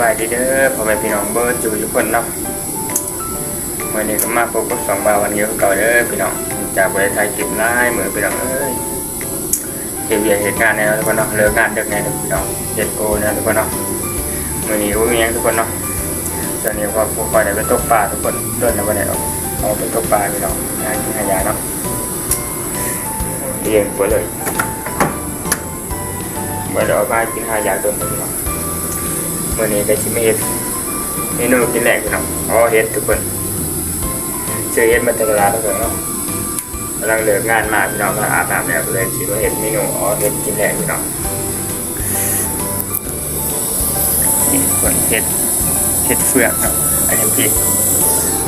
บายดีเด้อพ่อแม่พี่น้องเบิร์ดจูทุกคนเนาะวันนี้ก็มาพบกับสองบาววันนี้ก็เก่าเด้อพี่น้องจากประเทศไทยกิบไล่เหมือนพี่น้องเอ้ยเกี่ยวกับเหตุการณ์เนี่ยทุกคนเนาะเลิกงานเด็กเนี่ยทุกคนเนาะเย็นโกเนี่ยทุกคนเนาะวันนี้ว่ามีอย่างทุกคนเนาะตอนนี้ก็พวกคอยได้ไปตกปลาทุกคนต้นในวันไหนเราเอาไปตกปลาพี่น้องงานกินหายาเนาะเรียนไปเลยเมื่อเรามากินหายาต้นพี่น้อง มื่อนี้ก็ชิมเฮ็ดเมนูกินแรกพี่น้องอ๋อเฮ็ดทุกคนซื้อเฮ็ดมาจากตลาดทุกคนเนาะกำลังเลิกงานมาพี่น้องก็อาบน้ำแล้วเลยคิดว่าเฮ็ดเมนูอ๋อเฮ็ดกินแรกพี่น้องนี่ทุกคนเฮ็ดเฮ็ดเฟืองเนาะอันนี้พี่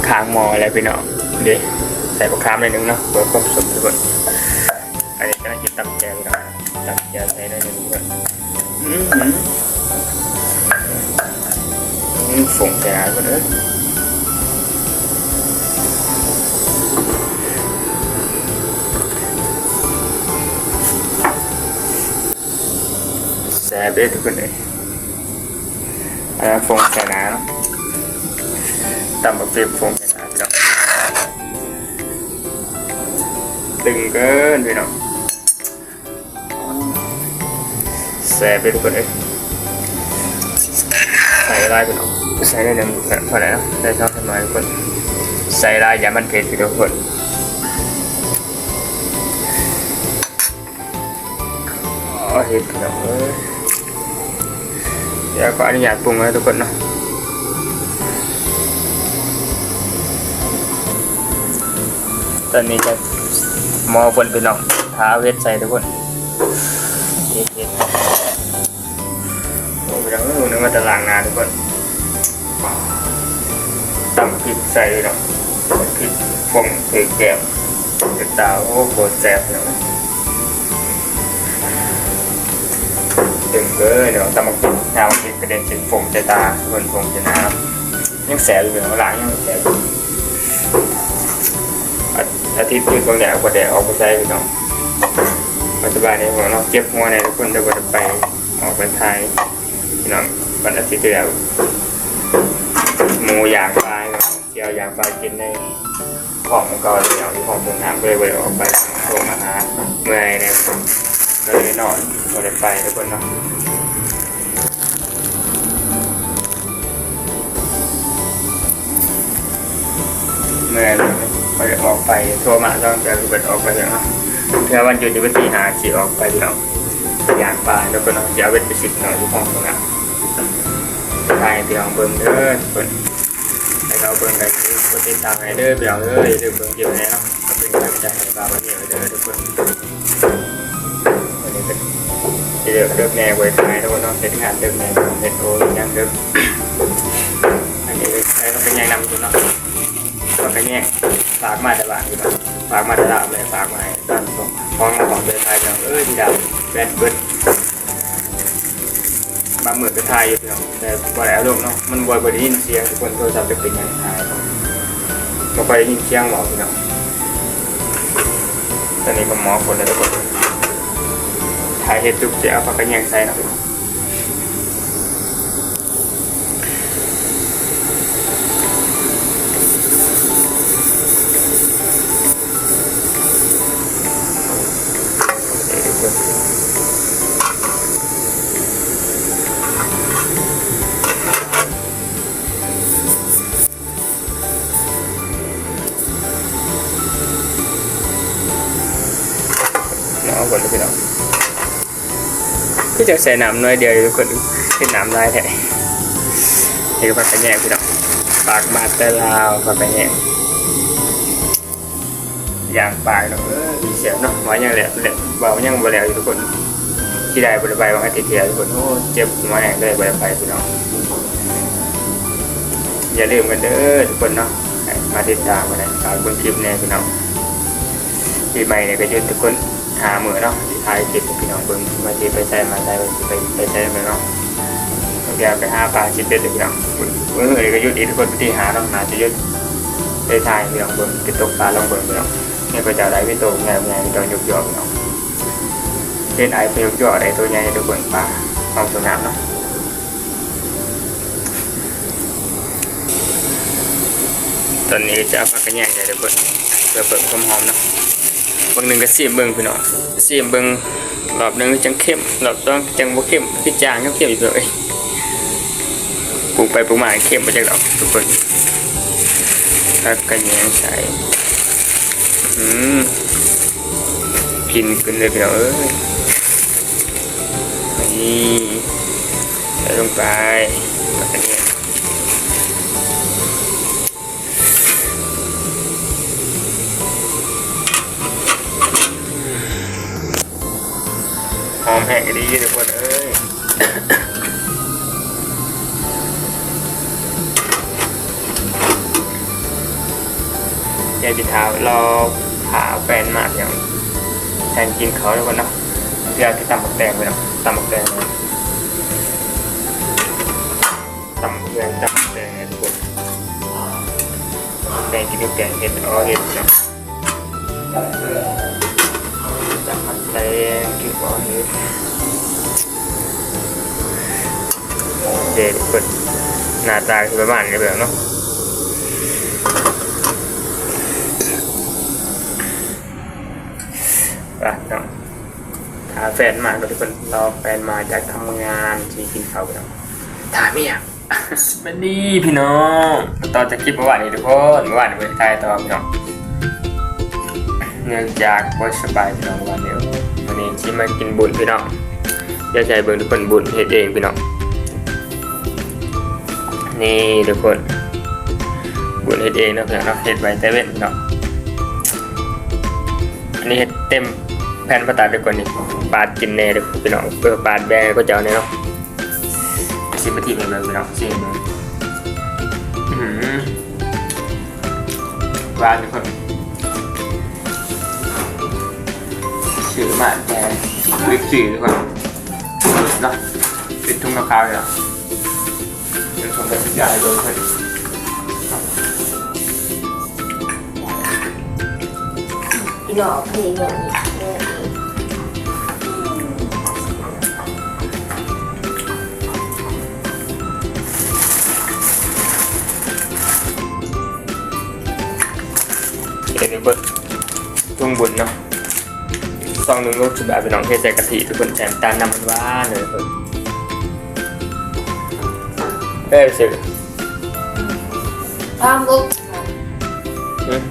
คางมออะไรพี่น้องเดี๋ยวใส่ปลาคามหน่อยนึงเนาะเพื่อความสุขทุกคนอันนี้ก็น่าจะตำแจวพี่น้องตำแจวใส่หน่อยทุกคนอือ หืออืมฝงแต่คนเอ้ยแซ่บเด้อทุกคนเลยอันนั้นฟงแค่นาเนาะตำแบบเฟีบฟงแค่นาพี่น้องตึงเกินพี่น้องแซ่บเด้อทุกคนเลยใส่ลายเป็น ใส่ได้หนึ่งเท่าไหร่นะได้ชอบทำไมทุกคนใส่ลายอย่ามันเผ็ดทุกคนอ๋อเห็ดพี่น้อเอ้ยเดี๋ยวก็อนุญาตปรุงให้ทุกคนเนาะตอนนี้จะมอคนพี่น้องท้าเวทใส่ทุกคนเห็ดเห็ดโอ้ยเราไม่รู้นึกว่าจะล้างงานทุกคน ใส่เนาะพริกฟงเผือแก้วเด็ดดาโอ้โหแซ่บเนาะดึงเลยเนาะตำบักน้ำพริกกระเด็นเป็นฟงใจตาคนฟงใจน้ำยังแสบอยู่เนาะล้างยังแสบอยู่อาทิตย์หยุดบางแดดก็แดดออกไปใช้พี่น้องปัจจุบันนี้ผมเนาะเจ็บหัวเนี่ยทุกคนจะกดไปออกเป็นไทยพี่น้องวันอาทิตย์ที่แล้วหมูอย่างปลา เจียวย่างปลากินในของก็เลยเอาที่ของตรงน้ำเลยไปออกไปส่งอาหารเมื่อยเนี่ยก็เลยนอนก็เลยไปทุกคนเนาะเมื่อยเลยก็เลยออกไปโทรมาต้องจะคือเปิดออกไปเนาะเพื่อวันหยุดจะไปตีหาสีออกไปพี่น้อย่างปลาแล้วก็เน้องจะเอาเป็นไปสิบหน่อยทุกห้องตรงนั้นใช่พี่น้องเบิ่งเด้อทุกคน เราเบิ่งกันกดติดตามให้เด้อพี่น้องเอ้ยเด้อเบิ่งเกี่ยวแน่เนาะเป็นกำลังใจให้ปลาประเดี๋ยเด้อทุกคนวันนี้เป็นที่เดือดเดือดแน่ไว้ทายทุกคนเนาะเฮ็ดงานเดือดแน่เฮ็ดโอ้ยังเดือดอันนี้ใครก็เป็นยังนำอยู่เนาะก็เป็นแง่ฝากมาต่บ้านอยู่เนาะฝากมาต่ดาวเลยฝากมาตอนของของของเดือดไทยพี่น้องเอ้ยที่ดาวแบดเบิด บางเมือนไปไทยอยู่เนาะแต่บ่ได้อารมณ์เนาะมันบ่บ่ได้ยินเสียงทุกคนโทรศัพท์จะเป็นยังไงบ่ค่อยได้ยินเสียงหมอพี่น้องตอนนี้ก็หมอคนแล้วทุกคนถ่ายเฮ็ดจุกจะเอาปากกันยังใส่เนาะ หมอคนแล้วพี่น้องก็จะใส่น้ำน้อยเดียวทุกคนเป็นน้ำลายแท้เดี๋ยวปแยงพี่น้องปากมาแต่ลาวปากกระแยงอย่างปากเนาะเออดีเสียเนาะหมอยังเหลวเหลวเบายังบ่แล้วอยู่ทุกคน ที่ได้บริบายบางอาทิตย์ที่แล้วทุกคนโอ้เจ็บมาแห้งได้บริบายพี่น้องอย่าลืมกันเด้อทุกคนเนาะมาติดตามกันนะฝากบนคลิปเนี่ยพี่น้องปีใหม่เนี่ยก็ยืนทุกคนาเหมือเนาะสิทายจิตพี่น้องเบิ่งมาสิไปใช้มาใช้ไปไปใช้ไปเนาะเดี๋ยวไปหาปลาชิปเป็ดพี่น้องเมื่อไหร่ก็ยุดอีกคนที่หาต้องมาจะยุดไปทายพี่น้องเบิ่งไปตกปลาลองเบิ่งพี่น้องนี่ก็จะได้พี่โตง่ายง่ายพี่โตยกยอพี่น้องเล่นไอ้ไปยกยอได้ตัวใหญ่ตัวเบิ่งปลาเอาตัน้ำเนาะตอนนี้จะพักกันแย่งใหญ่เลยเบิ่เเปิดความหอมเนาะ บางหนึ่งก็เสียมเบิงพี่น้องเสียมเบิ่งรอบหนึ่งจังเข้มรอบต้องจังบ่เข้มคือจางเข้มอยู่เลยปรุงไปปรุงมาเข้มไปจากดอกทุกคนผักกระแยงใส่อืมกินขึ้นเลยพี่น้องเอ้ยนี่ใส่ลงไป อมแห้ดีทุกคนเอ้ยยายจิถามรอหาแฟนมากอย่างแทนกินเขาทุกคนเนาะอยากจะตำบักแดงไปเนาะตำบักแดงตำบักแดงตำบักแดงทุกคนแดงกินกับแกงเห็ดอ๋อเห็ดเนาะำบักแดงกินกับเห็ดเด็กคนหน้าตาคือประมาณนี้แบบเนาะไปเนาะถ้าแฟนมาก็ทุกคนรอแฟนมาจากทำงานที่กินข้าวไปเนาะถามเมียมันดีพี่น้องตอนจะคลิปเมื่อวานนี้ทุกคนเมื่อวานนี้ไปถ่ายต่อพี่น้อง เนื่องจากว่าสบายพี่น้องวันเดียววันนี้ที่มากินบุญพี่น้องเดี๋ยวใจเบิ่งทุกคนบุญเฮ็ดเองพี่น้องนี่ทุกคนบุญเฮ็ดเองเนาะเพื่อนเนาเฮ็ดไว้แต่เว้นเนาะอันนี้เฮ็ดเต็มแผ่นประตาทุกคนนี่ปาดกินแน่เด้อพี่น้องเพื่อปาดแบงก็จะเอาแน่เนาะสิบนาทีเองเลยพี่น้องสิบนาทีอื้อหือหวานทุกคน ชื่อมาแบงลิปสีทุกคนเนาะเป็นทุ่งมะพร้าวเลยเนาะเป็นคนแบบใหญ่เลยครับหลอกเพลงอย่างนี้เนี่ยเอ็นเบิร์ดทุ่งบุญเนาะ ซองหนึ่งลูกสิบบเป็นน้องเทใส่กะทิทุกคนแถมตาลน้ำมันว่านเลยทุกคนเอ้ยสิพามลุกอืม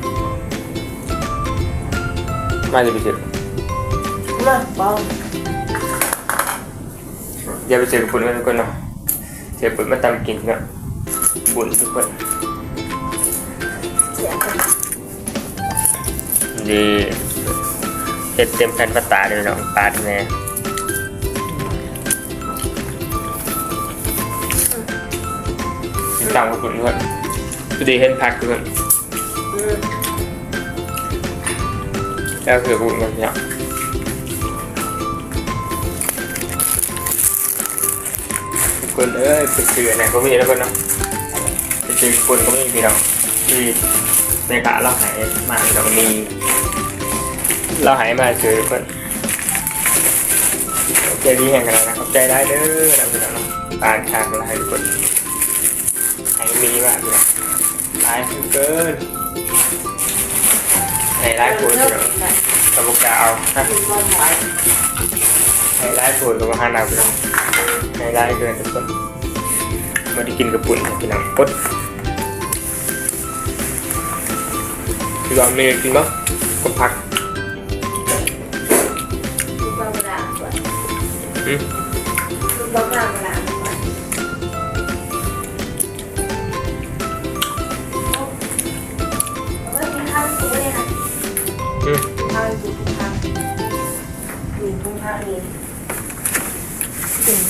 มาจะไปสิมาบอลอย่าไปเสียกับบุญกันทุกคนเนาะเสียบุญมาตามกินเนาะบุญทุกคนเสียกันดี เฮ็ดเต็มแผ่นปตาเลยน้องปาดแม่ติดตามกับบุญด้วยพอดีเห็นพักทุกคนอืมแล้วคือบุญกันเนี่ยทุกคนเอ้ยไปซื้อไหนก็มีแล้วคนเนาะไปซื้อคนก็มีพี่น้องที่ในกะเราหายมาเรามี เราหายมาซื้อทุกคนใจดีแห่งกันนะขอบใจได้เด้อนะพี่น้องเนาะปานคากลายทุกคนหายมีมากพี่น้องหลายเกินหายหลายคนพี่น้องตะบุกกาวฮะถึงบอลหานไฮไลท์สูตรกับอาหานักพี่น้องไฮไลท์เกินทุกคนม่ได้กินกระปุ่นพี่น้องกดพี่ลองเมย์กินบ้างกดผัก อืมถึงบอลเวลาเวลาก่อนเอาไว้กินข้าวกูไม่ได้ค่ะอืมข้าวกินข้าวมีข้าวข้าวนี่จริง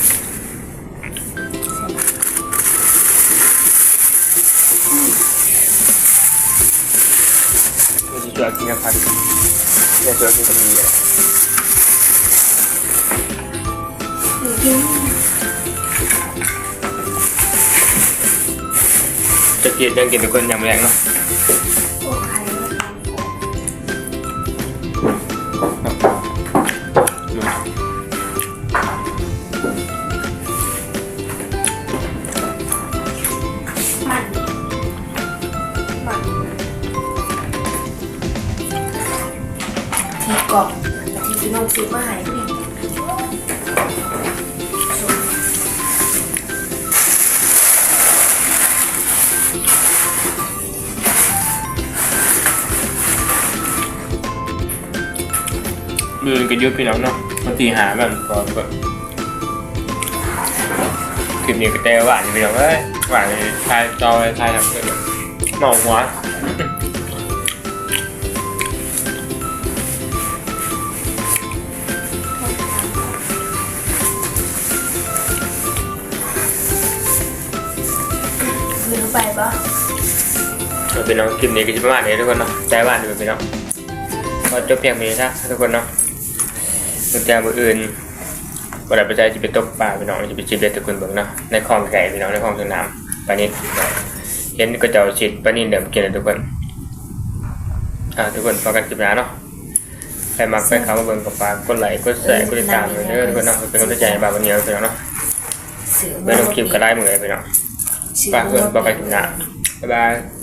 เราจะช่วยกินกับผักจะช่วยกินกับมีอะไร จะกินยังกินทุกคนย่างแรงเนาะ โอ้ใคร มือก็ยุบพี่น้องเนาะบางทีหาแบบก็ก็คลิปนี้ก็แต่หวานพี่น้องเอ้ยหวานเลยทายจอยทายทำเพื่อนเมาหัวคือรู้ไปปะเป็นน้องคลิปนี้ก็จะประมาณนี้ทุกคนเนาะใจหวานอยู่พี่น้องก็จบเพียงนี้นะทุกคนเนาะ ตัวแจมืออื่นเวลาไปใจจะไปตกปลาพี่น้องจะไปจีบเด็ดตะกุนเบิ่งเนาะในคลองไก่พี่น้องในคลองสนามปลานิดเห็นก็จะเอาฉีดปลานิดเดิมกินเลยทุกคนอ่าทุกคนพอกันคลิปหน้าเนาะใครมักไปเข้ามาเบิ่งกับปลากกดไลค์กดแชร์กดติดตามเลยเด้อทุกคนเนาะเป็นกำลังใจให้บางวันนี้พี่น้องเนาะเสือไม่ต้องคลิปก็ได้เหมือนพี่น้องฝากเพื่อนบอกกันคลิปหน้าบ๊ายบาย